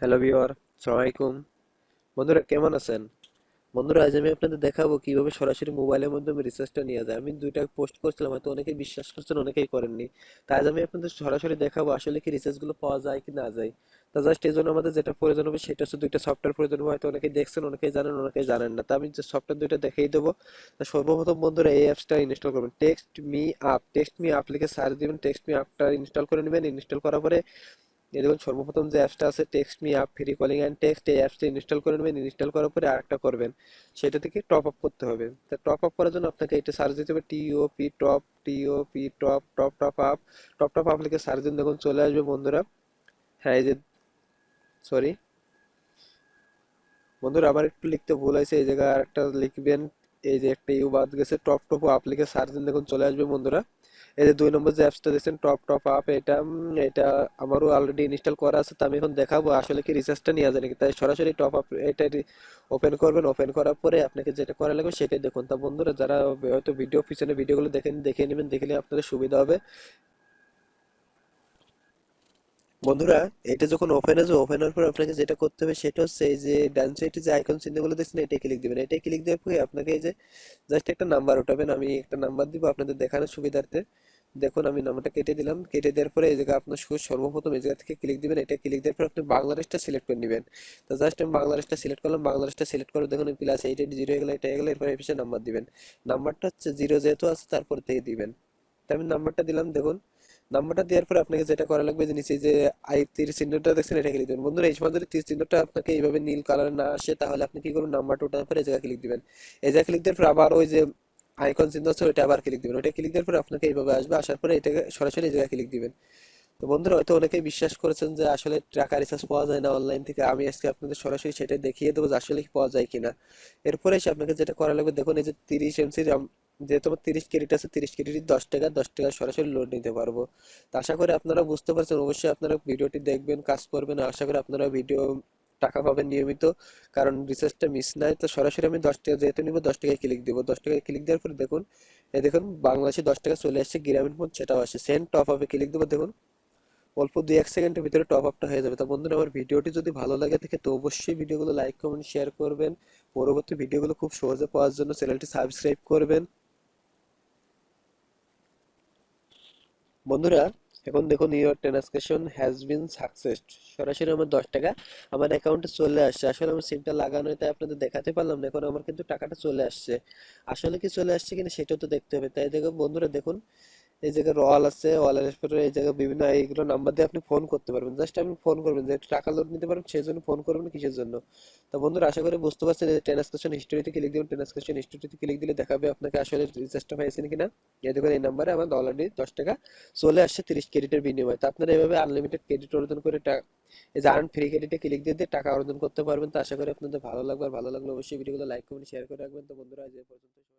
Hello viewer সালামালাইকুম বন্ধুরা, কেমন আছেন? বন্ধুরা, আজ আমি আপনাদের দেখাবো কীভাবে সরাসরি মোবাইলের মাধ্যমে রিচার্জটা নেওয়া যায়। আমি দুইটা পোস্ট করছিলাম, হয়তো অনেকে বিশ্বাস করছেন, অনেকেই করেননি। তাই আজ আমি আপনাদের সরাসরি দেখাবো আসলে কি রিচার্জগুলো পাওয়া যায় কি না যায়। তা জাস্ট এই জন্য আমাদের যেটা প্রয়োজন হবে, সেটা হচ্ছে দুইটা সফটওয়্যার প্রয়োজন হবে। হয়তো অনেকেই দেখছেন, অনেকেই জানেন অনেকেই জানেন না। তা আমি যে সফটওয়্যার দুইটা দেখিয়ে দেবো, তা সর্বপ্রথম বন্ধুরা, এই অ্যাপসটা ইনস্টল করবেন। Text me up text me up লিখে সার্চ দিবেন। টেক্সট মি আপটা ইনস্টল করে নেবেন। ইনস্টল করার পরে এই দেখুন, সর্বপ্রথম যে অ্যাপসটা আছে text me up free calling and text এই অ্যাপসটা ইনস্টল করে নেবেন ইনস্টল করার পরে আরেকটা করবেন। সেটা থেকে টপ আপ করতে হবে। তা টপ আপ করার জন্য আপনাকে এটা সার্চ দিতে হবে T O P top T O P top top top up top top up লিখে সার্চ দিন, দেখুন চলে আসবে বন্ধুরা। হ্যাঁ এই যে সরি বন্ধুরা, আবার একটু লিখতে ভুল হয়েছে, এই জায়গায় আরেকটা লিখবেন। এই যে একটা ইউ বাদ গেছে টপ টপ আপ লিখে সার্চ দিন, দেখুন চলে আসবে বন্ধুরা। এই যে দুই নম্বর যে অ্যাপসটা দেখছেন টপ টপ আপ এটা এটা আমারও অলরেডি ইনস্টল করা আছে, তো আমি এখন দেখাবো, আসলে কি রিচার্জটা নেওয়া যায় নাকি? তাই সরাসরি টপ আপ এটা ওপেন করবেন ওপেন করার পরে আপনাকে যেটা করা লাগবে সেটাই দেখুন। তা বন্ধুরা, যারা হয়তো ভিডিও পিছনে ভিডিওগুলো দেখেন, দেখে নেবেন, দেখলে আপনাদের সুবিধা হবে। বন্ধুরা, এটা যখন ওপেন আসবে ওপেন হওয়ার পর আপনাকে যেটা করতে হবে সেটা হচ্ছে এই যে ডান সাইডে যে আইকন চিহ্নগুলো দেখছেন এটা ক্লিক দিবেন। এটা ক্লিক দেওয়ার পরে আপনাকে এই যে জাস্ট একটা নাম্বার উঠাবেন। আমি একটা নাম্বার দিব আপনাদের দেখানোর সুবিধার্থে। দেখুন, আমি নাম্বারটা কেটে দিলাম। কেটে দেওয়ার পরে এই জায়গায় আপনার সর্বপ্রথম এই জায়গা থেকে ক্লিক দিবেন। এটা ক্লিক দেওয়ার পর আপনি বাংলাদেশটা সিলেক্ট করে নেবেন। তো জাস্ট আমি বাংলাদেশটা সিলেক্ট করলাম। বাংলাদেশটা সিলেক্ট করে দেখুন প্লাস এইট এইট জিরো এগুলো এটা এগুলো এরপর এপিসে নাম্বার দিবেন। নাম্বারটা হচ্ছে জিরো যেহেতু আছে, তারপর থেকে দিবেন। তো আমি নাম্বারটা দিলাম, দেখুন। নাম্বারটা দেওয়ার পর আপনাকে যেটা করা লাগবে যে নিচে যে আই তীর চিহ্নটা দেখছেন, এটা ক্লিক দিবেন। বন্ধুরা, এই সময় যদি তীর চিহ্নটা আপনাকে এইভাবে নীল কালার না আসে, তাহলে আপনি কি করুন নাম্বারটা ওঠার পর এই ক্লিক দিবেন। এই জায়গায় ক্লিক দেওয়ার পর আবার ওই যে আইকন চিহ্ন আছে, ওইটা আবার ক্লিক দিবেন। ওইটা ক্লিক দেওয়ার পর আপনাকে এইভাবে আসবে, আসার পরে এটাকে সরাসরি এই জায়গায় ক্লিক দিবেন। তো বন্ধুরা, হয়তো অনেকেই বিশ্বাস করেছেন যে আসলে টাকা রিচার্জ পাওয়া যায় না অনলাইন থেকে। আমি আজকে আপনাদের সরাসরি সেটা দেখিয়ে দেবো যে আসলে পাওয়া যায় কিনা। এরপরে এসে আপনাকে যেটা করা লাগবে, দেখুন, এই যে তিরিশ এমসির যে তোমার তিরিশ ক্রেডিট আছে, তিরিশ ক্রেডিট দশ টাকা দশ টাকা সরাসরি লোড নিতে পারব। তো আশা করি আপনারা বুঝতে পারছেন, অবশ্যই আপনারা ভিডিওটি দেখবেন, কাজ করবেন। আশা করি আপনারা ভিডিও টাকা পাবেন নিয়মিত, কারণ রিচার্জটা মিস নাই। তো সরাসরি আমি দশ টাকা, যেহেতু নিব, দশ টাকায় ক্লিক দিব। দশ টাকায় ক্লিক দেওয়ার পরে দেখুন, এই দেখুন, বাংলাদেশে দশ টাকা চলে আসছে, গ্রামীণ ফোন সেটাও আসছে। সেন্ড টপ আপে ক্লিক দেবো, দেখুন, অল্প দুই, এক সেকেন্ডের ভিতরে টপ আপটা হয়ে যাবে। তো বন্ধুরা, আমার ভিডিওটি যদি ভালো লাগে থাকে তো অবশ্যই ভিডিওগুলো লাইক কমেন্ট শেয়ার করবেন। পরবর্তী ভিডিওগুলো খুব সহজে পাওয়ার জন্য চ্যানেলটি সাবস্ক্রাইব করবেন। বন্ধুরা, এখন দেখুন your transaction has been success সরাসরি আমার দশ টাকা আমার অ্যাকাউন্টে চলে আসছে। আসলে আমার সিমটা লাগানো তাই আপনাদের দেখাতে পারলাম না, এখন আমার কিন্তু টাকাটা চলে আসছে। আসলে কি চলে আসছে কিনা সেটাও তো দেখতে হবে। তাই দেখুন বন্ধুরা, দেখুন এই জায়গায় রল আছে ওয়ালের পরে এই জায়গায় বিভিন্ন এইগুলো নাম্বার দিয়ে আপনি ফোন করতে পারবেন। জাস্ট আপনি ফোন করবেন যে টাকা লোড নিতে পারবেন, সেই জন্য ফোন করবেন কিসের জন্য? তো বন্ধুরা, আশা করি বুঝতে পারছেন যে ট্রান্সাকশন হিস্টোরিতে ক্লিক দিবেন ট্রান্সাকশন হিস্টোরিতে ক্লিক দিলে দেখাবে আপনাকে আসলে রিচার্জটা হয়েছে কিনা। এই দেখুন, এই নাম্বারে আমার অলরেডি দশ টাকা চলে আসছে তিরিশ ক্রেডিটের বিনিময়ে। তো আপনারা এভাবে আনলিমিটেড ক্রেডিট অর্জন করে টা- এই যে আর্ন ফ্রি ক্রেডিটে ক্লিক দিয়ে দিয়ে টাকা অর্জন করতে পারবেন। তো আশা করি আপনাদের ভালো লাগবে। আর ভালো লাগলে অবশ্যই ভিডিওগুলো লাইক কমেন্ট শেয়ার করে রাখবেন। তো বন্ধুরা, আজ এই পর্যন্ত